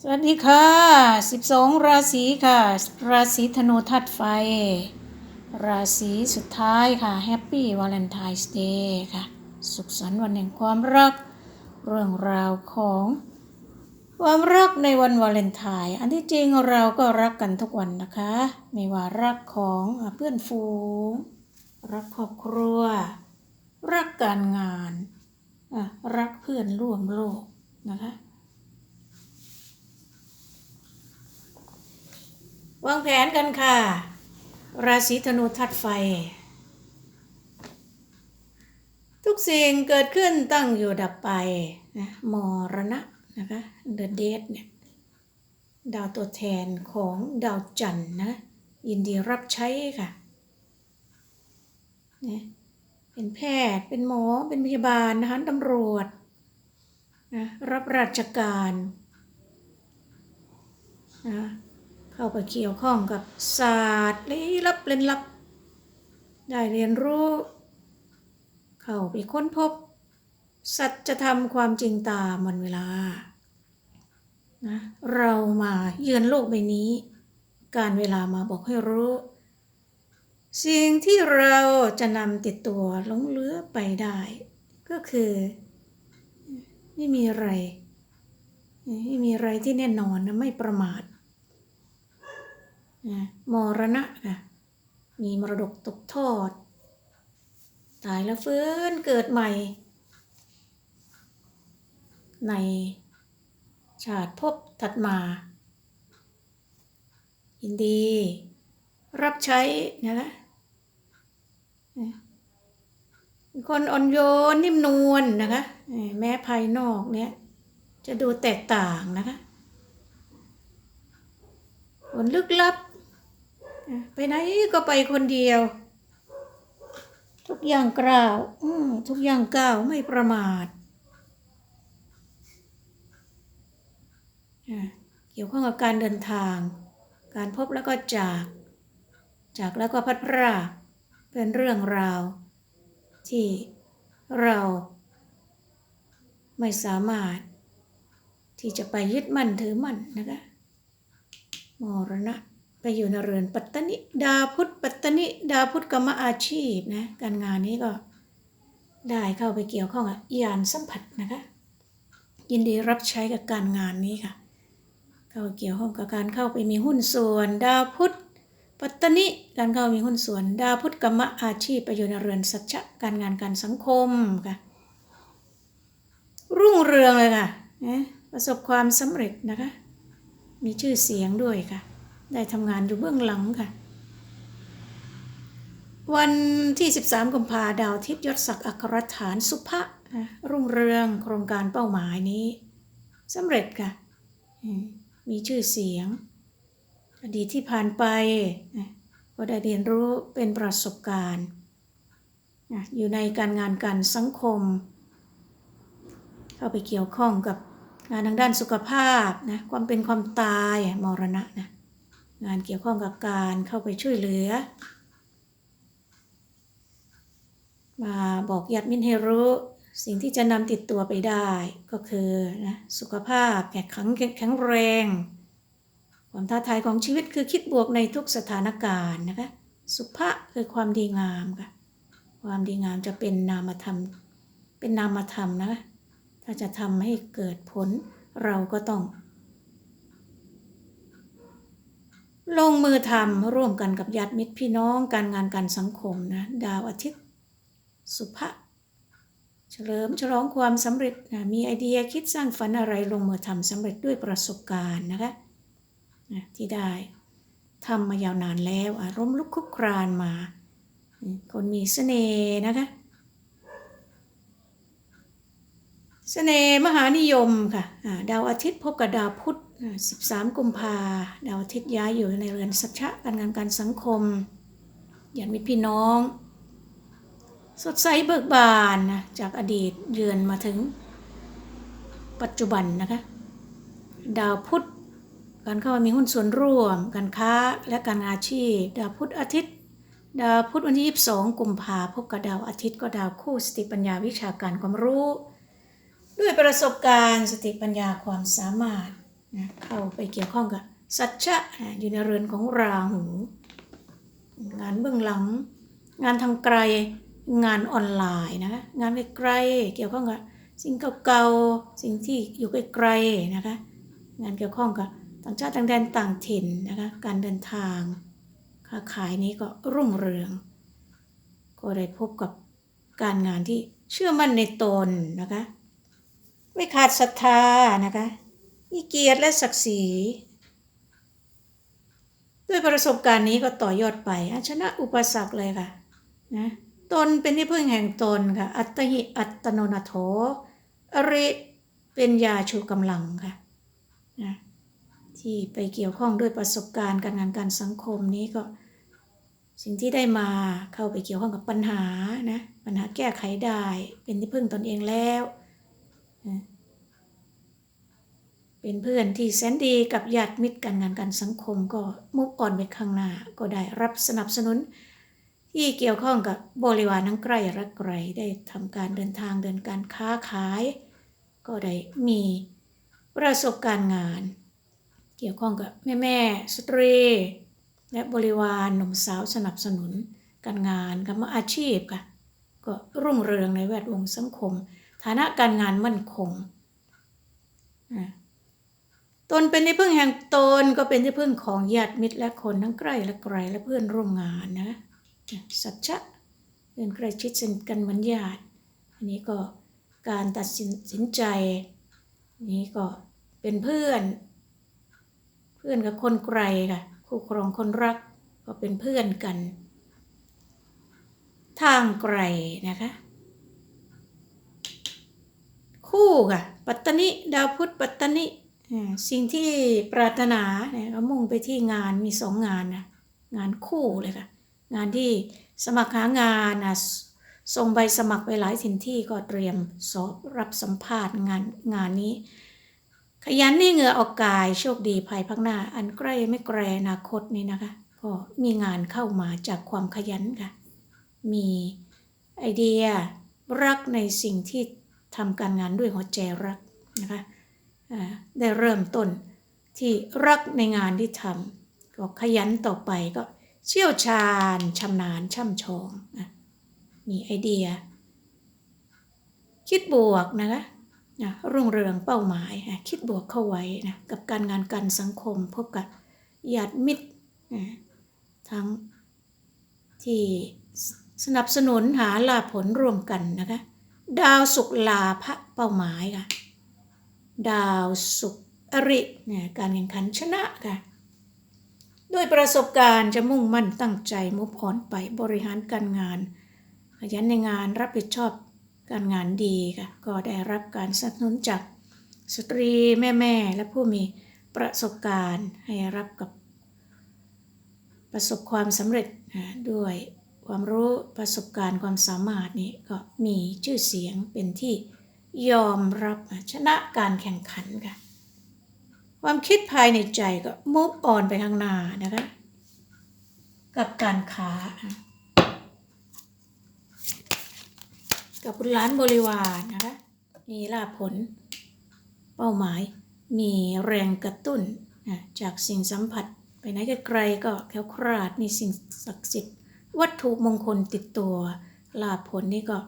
สวัสดีค่ะ 12 ราศีค่ะ ราศีธนูธาตุไฟ ราศีสุดท้ายค่ะแฮปปี้วาเลนไทน์เดย์ค่ะ สุขสันต์วันแห่งความรัก เรื่องราวของความรักในวันวาเลนไทน์อันที่จริงเราก็รักกันทุกวันนะคะ ไม่ว่ารักของเพื่อนฝูง รักครอบครัว รักการงาน รักเพื่อนร่วมโลกนะคะ วางแผนกันค่ะ ราศีธนูทัดไฟ ทุกสิ่งเกิดขึ้นตั้งอยู่ดับไปนะมรณะนะคะเดอะเดทเนี่ยดาวตัวแทนของดาวจันทร์นะยินดีรับใช้ค่ะนะเป็นแพทย์เป็นหมอเป็นพยาบาลนะคะตำรวจนะรับราชการนะ เข้าไปเกี่ยวข้องกับศาสตร์ลี้ลับเล่นลับ ได้เรียนรู้ เข้าไปค้นพบ สัจธรรมความจริงตามวันเวลานะเรามาเยือนโลกใบนี้ การเวลามาบอกให้รู้ สิ่งที่เราจะนำติดตัวหลงเหลือไปได้ ก็คือไม่มีอะไรไม่มีอะไรที่แน่นอนนะไม่ประมาท นะมรณะค่ะมีมรดกตกทอด ตายแล้วฟื้นเกิดใหม่ ในชาติภพถัดมา ยินดี รับใช้นะคะคนอ่อนโยนนิ่มนวลนะคะ แม้ภายนอกเนี่ย จะดูแตกต่างนะคะคนลึกลับ ไปไหนก็ไปคนเดียว ทุกอย่างกล่าวอืทุกอย่างก้าวไม่ประมาทเกี่ยวข้องกับการเดินทาง การพบแล้วก็จาก จากแล้วก็พัดพรากเป็นเรื่องราว ที่เราไม่สามารถ ที่จะไปยึดมั่นถือมั่นนะคะมรณะ ไปอยู่ในเรือนปัตตนิดาพุทธปัตตนิดาพุทธกรรมอาชีพนะการงานนี้ก็ได้เข้าไปเกี่ยวข้องกับยานสัมผัสนะคะ ยินดีรับใช้กับการงานนี้ค่ะ เข้าเกี่ยวข้องกับการเข้าไปมีหุ้นส่วน ดาวพุทธปัตตนิการเข้ามีหุ้นส่วน ดาวพุทธกรรมอาชีพไปอยู่ในเรือนสัจจะการงานการสังคมค่ะ รุ่งเรืองเลยค่ะนะประสบความสำเร็จนะคะ มีชื่อเสียงด้วยค่ะ ได้ทำงานอยู่เบื้องหลังค่ะ วันที่ 13 กุมภาดาวทิพย์ยศศักดิ์อัครฐานสุภะรุ่งเรืองโครงการเป้าหมายนี้สำเร็จค่ะ มีชื่อเสียง อดีตที่ผ่านไปก็ได้เรียนรู้เป็นประสบการณ์ อยู่ในการงานการสังคม เข้าไปเกี่ยวข้องกับงานทางด้านสุขภาพนะความเป็นความตายมรณะนะ งานเกี่ยวข้องกับการเข้าไปช่วยเหลือ มาบอกญาติมิตรให้รู้สิ่งที่จะนำติดตัวไปได้ก็คือนะสุขภาพแข็งขังแข็งแรง ความท้าทายของชีวิตคือคิดบวกในทุกสถานการณ์นะคะสุภะคือความดีงามค่ะความดีงามจะเป็นนามธรรมเป็นนามธรรมนะคะถ้าจะทำให้เกิดผลเราก็ต้อง ลงมือทำร่วมกันกับญาติมิตรพี่น้องการงานการสังคมนะดาวอาทิตย์ สุภะเฉลิมฉลองความสำเร็จนะมีไอเดียคิดสร้างฝันอะไรลงมือทำสำเร็จด้วยประสบการณ์นะคะนะที่ได้ทำมายาวนานแล้วอารมณ์ลุกคุกครานมา คนมีเสน่ห์นะคะเสน่ห์มหานิยมค่ะดาวอาทิตย์พบกับดาวพุธ 13 กุมภาดาวอาทิตย์ย้ายอยู่ในเรือนสัจจะการงานการสังคมญาติมิตรพี่น้อง สดใสเบิกบานนะจากอดีตเยือนมาถึง ปัจจุบันนะคะ ดาวพุธการเข้ามามีหุ้นส่วนร่วม การค้าและการอาชีพ ดาวพุธอาทิตย์ ดาวพุธวันที่ 22 กุมภาพบกับดาวอาทิตย์ก็ดาวคู่สติปัญญาวิชาการความรู้ ด้วยประสบการณ์สติปัญญาความสามารถ นะเข้าไปเกี่ยวข้องกับสัจจะนะอยู่ในเรือนของราหู งานเบื้องหลัง งานทางไกลงานออนไลน์นะคะงานไกลเกี่ยวข้องกับสิ่งเก่าๆสิ่งที่อยู่ไกลๆนะคะงานเกี่ยวข้องกับต่างชาติต่างแดนต่างถิ่นนะคะการเดินทางค้าขายนี้ก็รุ่งเรือง ก็ได้พบกับการงานที่เชื่อมั่นในตนนะคะ ไม่ขาดศรัทธานะคะ มีเกียรติและศักดิ์ศรี ด้วยประสบการณ์นี้ก็ต่อยอดไปอะชนะอุปสรรคเลยค่ะนะตนเป็นที่พึ่งแห่งตนค่ะ อัตตหิอัตโนนาโถอริเป็นยาชูกำลังค่ะนะที่ไปเกี่ยวข้องด้วยประสบการณ์การงานการสังคมนี้ก็ สิ่งที่ได้มาเข้าไปเกี่ยวข้องกับปัญหานะปัญหาแก้ไขได้ เป็นที่พึ่งตนเองแล้วนะ เป็นเพื่อนที่แสนดีกับญาติมิตรการงานการสังคมก็มุกอ่อนไปข้างหน้าก็ได้รับสนับสนุน ที่เกี่ยวข้องกับบริวารทั้งใกล้และไกลได้ทำการเดินทางเดินการค้าขาย ก็ได้มีประสบการณ์งาน เกี่ยวข้องกับแม่แม่สตรี และบริวารหนุ่มสาวสนับสนุนการงานกับอาชีพค่ะก็รุ่งเรืองในแวดวงสังคม ฐานะการงานมั่นคงนะ ตนเป็นที่พึ่งแห่งตนก็เป็นที่พึ่งของญาติมิตรและคนทั้งใกล้และไกลและเพื่อนร่วมงานนะสัจจะเพื่อนใกล้ชิดสนิทกันเหมือนญาติอันนี้ก็การตัดสินสินใจนี้ก็เป็นเพื่อน เพื่อนกับคนไกลค่ะคู่ครองคนรักก็เป็นเพื่อนกัน ทางไกลนะคะ คู่ค่ะ ปัตตนิดาวพุธปัตตนิ สิ่งที่ปรารถนาเนี่ยก็มุ่งไปที่งานมีสองงานนะงานคู่เลยค่ะ งานที่สมัครหางานนะส่งใบสมัครไปหลายสินที่ก็เตรียมสอบรับสัมภาษณ์งานงานนี้ ขยันนี่เหงื่อออกกายโชคดีภายภาคหน้า อันใกล้ไม่ไกลอนาคตนี้นะคะก็มีงานเข้ามาจากความขยันค่ะ มีไอเดียรักในสิ่งที่ทำการงานด้วยหัวใจรักนะคะ ได้เริ่มต้นที่รักในงานที่ทำก็ขยันต่อไปก็เชี่ยวชาญชำนาญช่ำชองมีไอเดีย คิดบวกนะคะนะรุ่งเรืองเป้าหมายนะคิดบวกเข้าไว้นะกับการงานการสังคมพบกับญาติมิตรนะทั้งที่สนับสนุนหาลาผลร่วมกันนะคะ ดาวสุขลาภะเป้าหมายค่ะ ดาวสุขอริเนี่ยการแข่งขันชนะค่ะด้วยประสบการณ์จะมุ่งมั่นตั้งใจมุพรไปบริหารการงาน ขยันในงานรับผิดชอบการงานดีค่ะก็ได้รับการสนับสนุนจากสตรีแม่ๆและผู้มีประสบการณ์ให้รับกับ ประสบความสำเร็จด้วยความรู้ประสบการณ์ความสามารถนี่ก็มีชื่อเสียงเป็นที่ ยอมรับชนะการแข่งขันค่ะ ความคิดภายในใจก็มุฟออนไปข้างหน้านะคะ กับการค้า กับบุตรหลานบริวารนะคะ มีลาภผล เป้าหมาย มีแรงกระตุ้นนะจากสิ่งสัมผัสไปไหนไกลก็แค้วคลาดมีสิ่งศักดิ์สิทธิ์ วัตถุมงคลติดตัว ลาภผลนี่ก็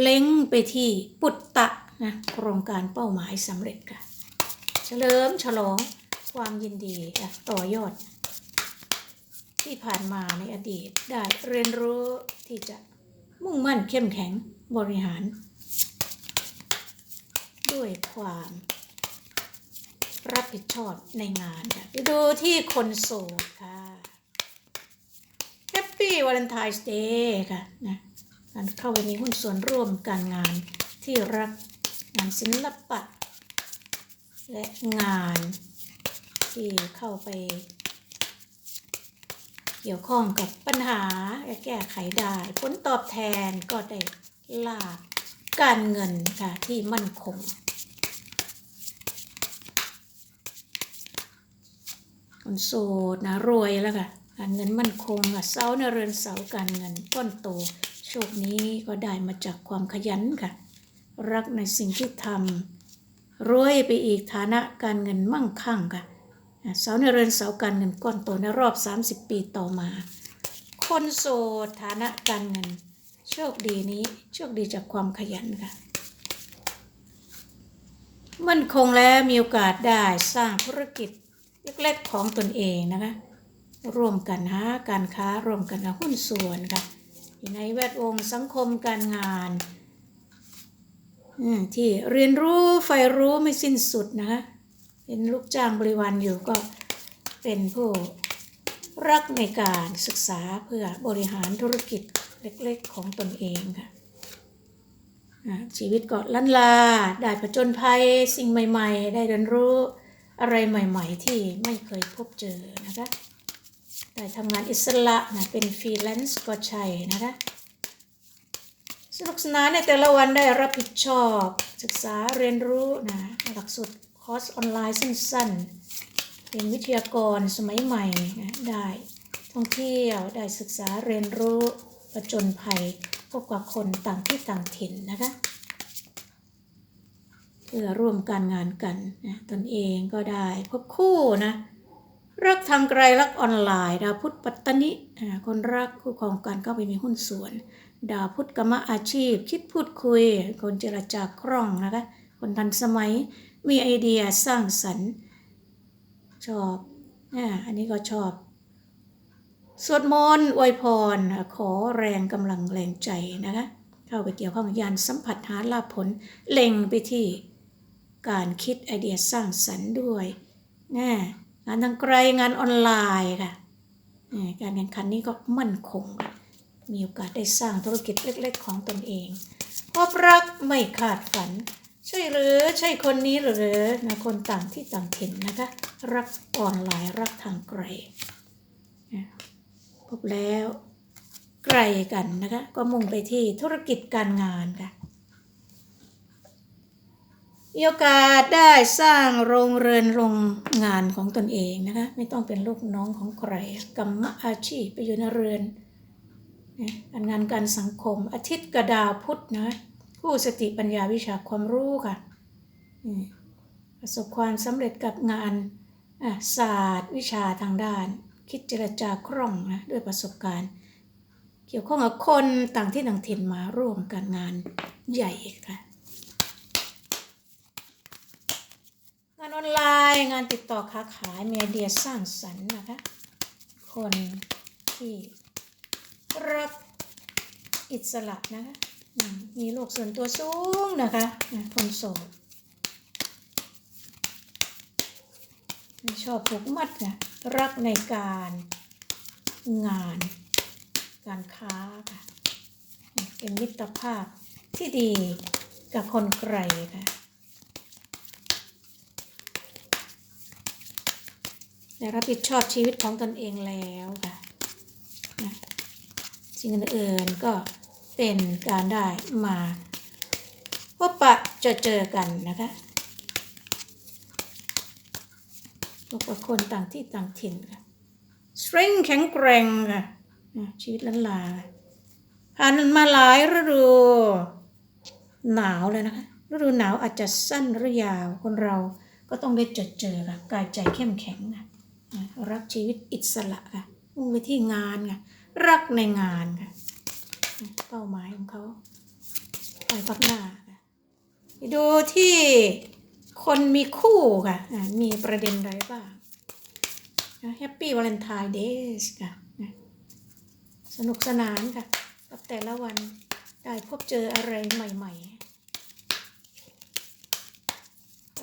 เล็งไปที่ปุตตะนะโครงการเป้าหมายสำเร็จค่ะ เฉลิมฉลองความยินดีต่อยอด ที่ผ่านมาในอดีตได้เรียนรู้ที่จะมุ่งมั่นเข้มแข็งบริหาร ด้วยความรับผิดชอบในงานค่ะไปดูที่คนโสดค่ะ Happy Valentine's Day ค่ะนะ การเข้าไปมีหุ้นส่วนร่วมการงานที่รักงานศิลปะ และงานที่เข้าไป เกี่ยวข้องกับปัญหาแก้ไขได้ ผลตอบแทนก็ได้ลาบการเงินค่ะที่มั่นคงคนโสดนะรวยแล้วค่ะการเงินมั่นคงค่ะเสาในเรือนเสาการเงินก้อนโต โชคนี้ก็ได้มาจากความขยันค่ะ รักในสิ่งที่ทำรวยไปอีกฐานะการเงินมั่งคั่งค่ะเสาในเรือนเสาการเงินก้อนโตในรอบ 30 ปีต่อมา คนโสดฐานะการเงิน โชคดีนี้โชคดีจากความขยันค่ะมั่นคงแล้วมีโอกาสได้สร้างธุรกิจเล็กๆของตนเองนะคะ ร่วมกันหาการค้าร่วมกันกับหุ้นส่วนค่ะ อยู่ในแวดวงสังคมการงานที่เรียนรู้ใฝ่รู้ไม่สิ้นสุดนะคะเป็นลูกจ้างบริวารอยู่ก็เป็นผู้รักในการศึกษาเพื่อบริหารธุรกิจเล็กๆของตนเองค่ะอะชีวิตก็ลันลา ได้ผจญภัยสิ่งใหม่ ๆ ได้เรียนรู้อะไรใหม่ ๆ ที่ไม่เคยพบเจอนะคะ ได้ทำงานอิสระนะเป็นฟรีแลนซ์ก็ใช่นะคะสนุกสนานในแต่ละวันได้รับผิดชอบ ศึกษาเรียนรู้นะหลักสูตรคอร์สออนไลน์สั้นๆ เป็นวิทยากรสมัยใหม่นะได้ท่องเที่ยวได้ศึกษาเรียนรู้ประจนภัยพบกับคนต่างที่ต่างถิ่นนะคะเพื่อร่วมการงานกันนะตนเองก็ได้พบคู่นะ รักทางไกลรักออนไลน์ ดาวพุธปัตตนิคนรักคู่ครองกันก็ไปมีหุ้นส่วน ดาวพุธกรรมอาชีพ คิดพูดคุย คนเจรจาคล่องนะคะคนทันสมัยมีไอเดียสร้างสรรค์ ชอบอ่าอันนี้ก็ชอบสวดมนต์อวยพร ขอแรงกำลังแรงใจนะคะเข้าไปเกี่ยวข้องกับยานสัมผัสหาลาภผล เล็งไปที่การคิดไอเดียสร้างสรรค์ด้วยแน่ งานทางไกลงานออนไลน์ค่ะการแข่งขันนี้ก็มั่นคง มีโอกาสได้สร้างธุรกิจเล็ก ๆ ของตนเองพบรักไม่ขาดฝัน ใช่หรือใช่คนนี้หรือนะคนต่างที่ต่างถิ่นนะคะ รักออนไลน์รักทางไกลพบแล้วไกลกันนะคะ ก็มุ่งไปที่ธุรกิจการงานค่ะ มีโอกาสได้สร้างโรงเรือนโรงงานของตนเองนะคะ ไม่ต้องเป็นลูกน้องของใครกรรมอาชีพไปอยู่ในเรือนการงานการสังคม อาทิตย์กระดาวพุธนะผู้สติปัญญาวิชาความรู้ค่ะประสบความสำเร็จกับงานศาสตร์วิชาทางด้าน คิดเจรจาคล่องนะด้วยประสบการณ์ เกี่ยวข้องกับคนต่างที่ต่างถิ่นมาร่วมกันงานใหญ่ค่ะงาน ออนไลน์งานติดต่อค้าขายมีไอเดียสร้างสรรค์นะคะ คนที่รักอิสระนะคะมีโลกส่วนตัวสูงนะคะนะคนโสดไม่ชอบผูกมัดนะรักในการงาน การค้าค่ะเป็นมิตรภาพที่ดีกับคนไกลค่ะ และรับผิดชอบชีวิตของตนเองแล้วค่ะนะสิ่งอื่นๆก็เป็นการได้มาพบปะเจอเจอกันนะคะพบกับคนต่างที่ต่างถิ่นค่ะสตริงแข็งแกร่งค่ะนะชีวิตลันลาค่ะผ่านมาหลายฤดูหนาวเลยนะคะฤดูหนาวอาจจะสั้นหรือยาวคนเราก็ต้องได้เจอเจอค่ะกายใจเข้มแข็งค่ะนะ รักชีวิตอิสระค่ะมุ่งไปที่งานค่ะรักในงานค่ะเป้าหมายของเขาไปพักหน้าค่ะดูที่คนมีคู่ค่ะอ่ามีประเด็นอะไรบ้างแฮปปี้วาเลนไทน์เดย์ค่ะนะสนุกสนานค่ะกับแต่ละวันได้พบเจออะไรใหม่ ๆ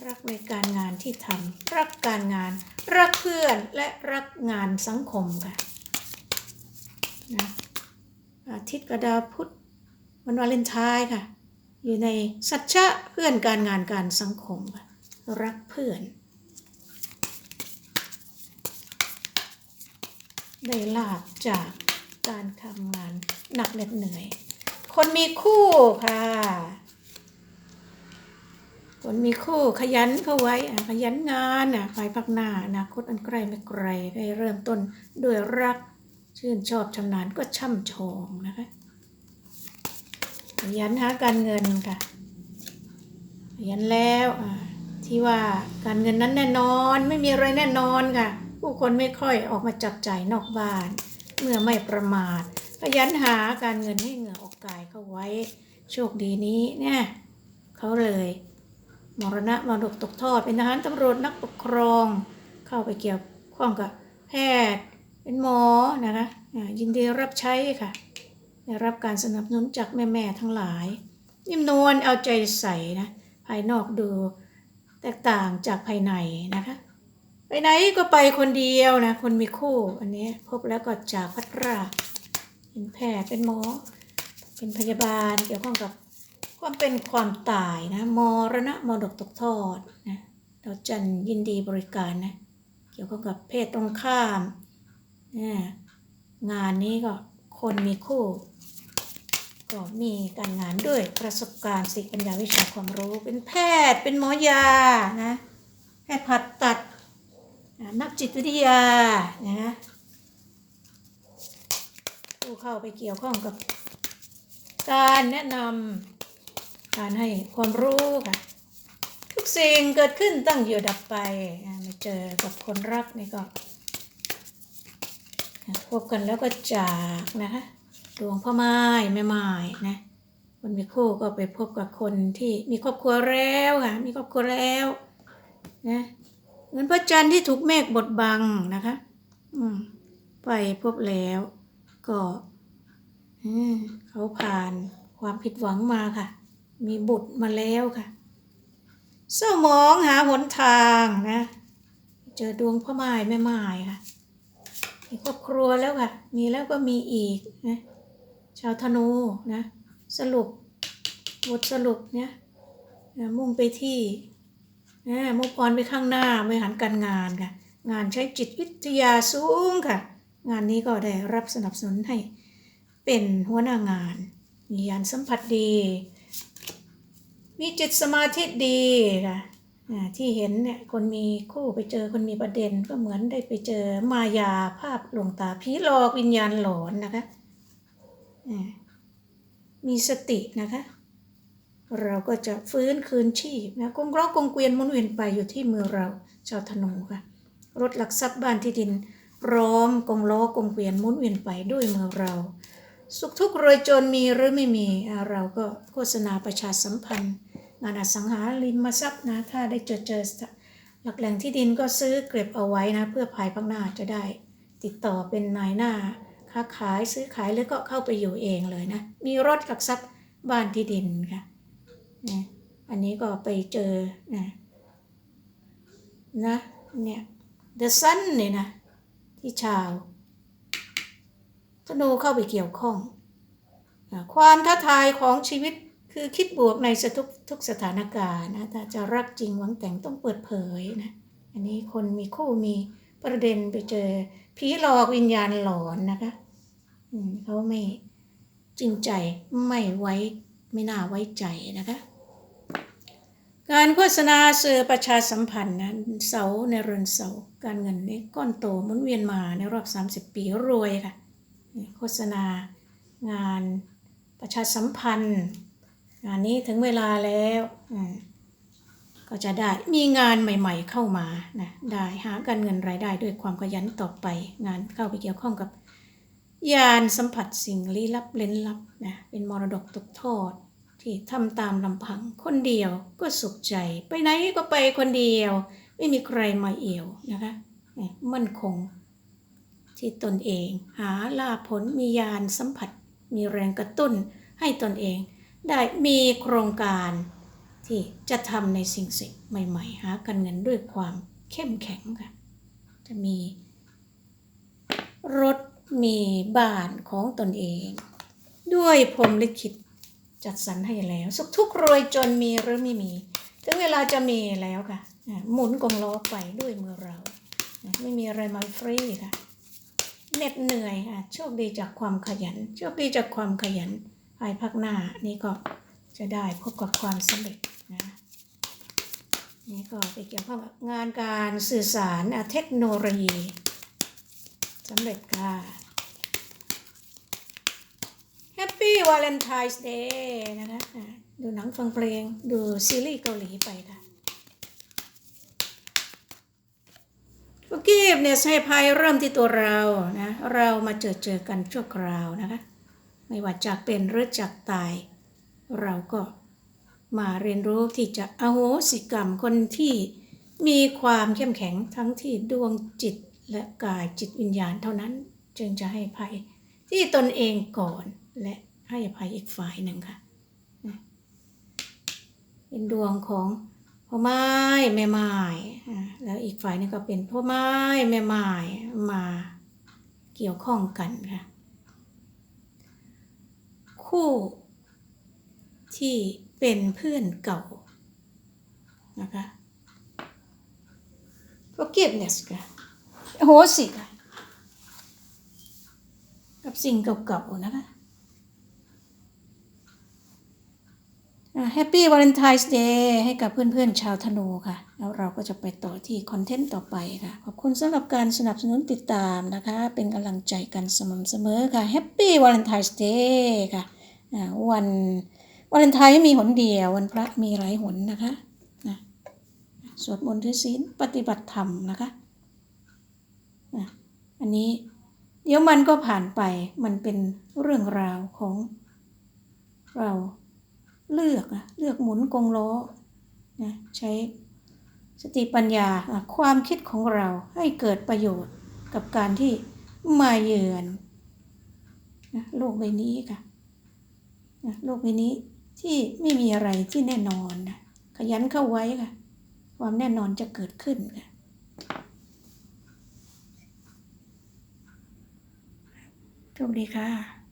รักในการงานที่ทำรักการงาน รักเพื่อนและรักงานสังคมค่ะนะอาทิตย์กระดาพุธวันวาเลนไทน์ค่ะ อยู่ในสัจจะเพื่อนการงานการสังคมค่ะรักเพื่อน ได้ลาบจากการทำงานหนักเหน็ดเหนื่อย คนมีคู่ค่ะ คนมีคู่ขยันเข้าไว้ขยันงานอะภายภาคหน้าอนาคตอันใกล้ไม่ไกลได้เริ่มต้นด้วยรักชื่นชอบชำนาญก็ช่ำชองนะคะขยันหาการเงินค่ะขยันแล้วที่ว่าการเงินนั้นแน่นอนไม่มีอะไรแน่นอนค่ะ ผู้คนไม่ค่อยออกมาจับจ่ายนอกบ้าน เมื่อไม่ประมาทขยันหาการเงินให้เหงื่อออกกายเข้าไว้ โชคดีนี้เนี่ยเขาเลย มรณะมรดกตกทอด เป็นทหารตำรวจนักปกครอง เข้าไปเกี่ยวข้องกับแพทย์ เป็นหมอนะคะยินดีรับใช้ค่ะ ได้รับการสนับสนุนจากแม่ๆทั้งหลาย นิ่มนวลเอาใจใส่นะภายนอกดูแตกต่างจากภายในนะคะ ไปไหนก็ไปคนเดียวนะคนมีคู่อันนี้พบแล้วก็จากพัดพราเป็นแพทย์เป็นหมอ เป็นพยาบาลเกี่ยวข้องกับ ความเป็นความตายนะมรณะมรดกตกทอดนะเราจันยินดีบริการนะเกี่ยวข้องกับเพศตรงข้ามนะงานนี้ก็คนมีคู่ ก็มีการงานด้วยประสบการณ์สิปัญญาวิชาความรู้ เป็นแพทย์เป็นหมอยานะแพทย์ผ่าตัดนักจิตวิทยานะผู้เข้าไปเกี่ยวข้องกับการแนะนำ การให้ความรู้ค่ะ ทุกสิ่งเกิดขึ้นตั้งอยู่ดับไปมาเจอกับคนรักนี่ก็พบกันแล้วก็จากนะคะดวงพ่อไม้แม่ไม้นะคนมีคู่ก็ไปพบกับคนที่มีครอบครัวแล้วค่ะมีครอบครัวแล้วนะเหมือนพระจันทร์ที่ถูกเมฆบดบังนะคะ อืมไปพบแล้วก็อืเขาผ่านความผิดหวังมาค่ะ มีบุตรมาแล้วค่ะเจ้ามองหาหนทางนะ เจอดวงพ่อไม้แม่ไม้ค่ะ มีครอบครัวแล้วค่ะ มีแล้วก็มีอีกนะชาวธนูนะ สรุปบทสรุปเนี่ยมุ่งไปที่นะมุ่งออนไปข้างหน้าบริหารการงานค่ะ งานใช้จิตวิทยาสูงค่ะ งานนี้ก็ได้รับสนับสนุนให้เป็นหัวหน้างาน มียานสัมผัสดี มีจิตสมาธิดีค่ะที่เห็นเนี่ยคนมีคู่ไปเจอคนมีประเด็นก็เหมือนได้ไปเจอมายาภาพลวงตาผีหลอกวิญญาณหลอนนะคะมีสตินะคะ เราก็จะฟื้นคืนชีพนะกงร้องกงเกวียนมุนเวียนไปอยู่ที่มือเราชาวธนูค่ะรถหลักทรัพย์บ้านที่ดินร้อมกงล้อกงเกวียนมุนเวียนไปด้วยมือเรา สุขทุกข์รวยจนมีหรือไม่มีเราก็โฆษณาประชาสัมพันธ์ งานอสังหาริมทรัพย์นะถ้าได้เจอเจอหลักแหล่งที่ดินก็ซื้อเก็บเอาไว้นะ เพื่อภายภาคหน้าจะได้ ติดต่อเป็นนายหน้า ค้าขายซื้อขายหรือก็เข้าไปอยู่เองเลยนะ มีรถหลักทรัพย์บ้านที่ดินค่ะนะอันนี้ก็ไปเจอนะนะเนี่ย The Sun เนี่ยนะ ที่ชาวธนูเข้าไปเกี่ยวข้อง ความท้าทายของชีวิต คือคิดบวกในทุกทุกสถานการณ์นะถ้าจะรักจริงหวังแต่งต้องเปิดเผยนะอันนี้คนมีคู่มีประเด็นไปเจอผีหลอกวิญญาณหลอนนะคะอืเขาไม่จริงใจไม่ไว้ไม่น่าไว้ใจนะคะการโฆษณาสื่อประชาสัมพันธ์นะเสาในเรือนเสาการเงินนี่ก้อนโตมุนเวียนมาในรอบ 30 ปีรวยค่ะโฆษณางานประชาสัมพันธ์ งานนี้ถึงเวลาแล้วก็จะได้มีงานใหม่ๆเข้ามานะได้หาการเงินรายได้ด้วยความขยันต่อไป งานเข้าไปเกี่ยวข้องกับ ยานสัมผัสสิ่งลี้ลับเล้นลับนะเป็นมรดกตกทอดที่ทำตามลำพังคนเดียวก็สุขใจ ไปไหนก็ไปคนเดียว ไม่มีใครมาเอี่ยวนะคะมั่นคงที่ตนเอง หาล่าผลมียานสัมผัส มีแรงกระตุ้นให้ตนเอง ได้มีโครงการที่จะทำในสิ่งสิ่งใหม่ ๆ หากันเงินด้วยความเข้มแข็งค่ะ จะมีรถมีบ้านของตนเอง ด้วยพรมลิขิตจัดสรรให้แล้ว สุขทุกรวยจนมีหรือไม่มี ถึงเวลาจะมีแล้วค่ะ หมุนกงล้อไปด้วยมือเรา ไม่มีอะไรมาฟรีค่ะเหน็ดเหนื่อยค่ะโชคดีจากความขยันโชคดีจากความขยัน ภายภาคหน้านี่ก็จะได้พบกับความสำเร็จนะนี่ก็ไปเกี่ยวข้องกับงานการสื่อสารเทคโนโลยีสำเร็จค่ะ Happy Valentine's Day นะคะอะดูหนังฟังเพลงดูซีรีส์เกาหลีไปค่ะ forgiveness ให้ภัยเริ่มที่ตัวเรานะ เรามาเจอเจอกันชั่วคราวนะคะ ไม่ว่าจากเป็นหรือจากตาย เราก็มาเรียนรู้ที่จะอโหสิกรรมคนที่มีความเข้มแข็งทั้งที่ดวงจิตและกายจิตวิญญาณเท่านั้น จึงจะให้ภัยที่ตนเองก่อนและให้ภัยอีกฝ่ายหนึ่งค่ะเป็นดวงของพ่อไม้แม่ไม้แล้วอีกฝ่ายนึงก็เป็นพ่อไม้แม่ไม้มาเกี่ยวข้องกันค่ะ คู่ที่เป็นเพื่อนเก่านะคะ forgiveness ค่ะโหสิค่ะกับสิ่งเก่าๆนะคะแฮปปี้วาเลนไทน์เดย์ให้กับเพื่อนๆชาวธนูค่ะ แล้วเราก็จะไปต่อที่คอนเทนต์ต่อไปค่ะ ขอบคุณสำหรับการสนับสนุนติดตามนะคะ เป็นกำลังใจกันสม่ำเสมอค่ะแฮปปี้วาเลนไทน์เดย์ค่ะ วันวาเลนไทน์มีหนเดียววันพระมีหลายหนนะคะนะสวดมนต์ถือศีลปฏิบัติธรรมนะคะนะอันนี้เดี๋ยวมันก็ผ่านไปมันเป็นเรื่องราวของเราเลือกอะเลือกหมุนกงล้อนะใช้สติปัญญาความคิดของเราให้เกิดประโยชน์กับการที่มาเยือนนะโลกใบนี้ค่ะ นะโลกใบนี้ที่ไม่มีอะไรที่แน่นอนนะขยันเข้าไว้ค่ะ ความแน่นอนจะเกิดขึ้นค่ะโชคดีค่ะ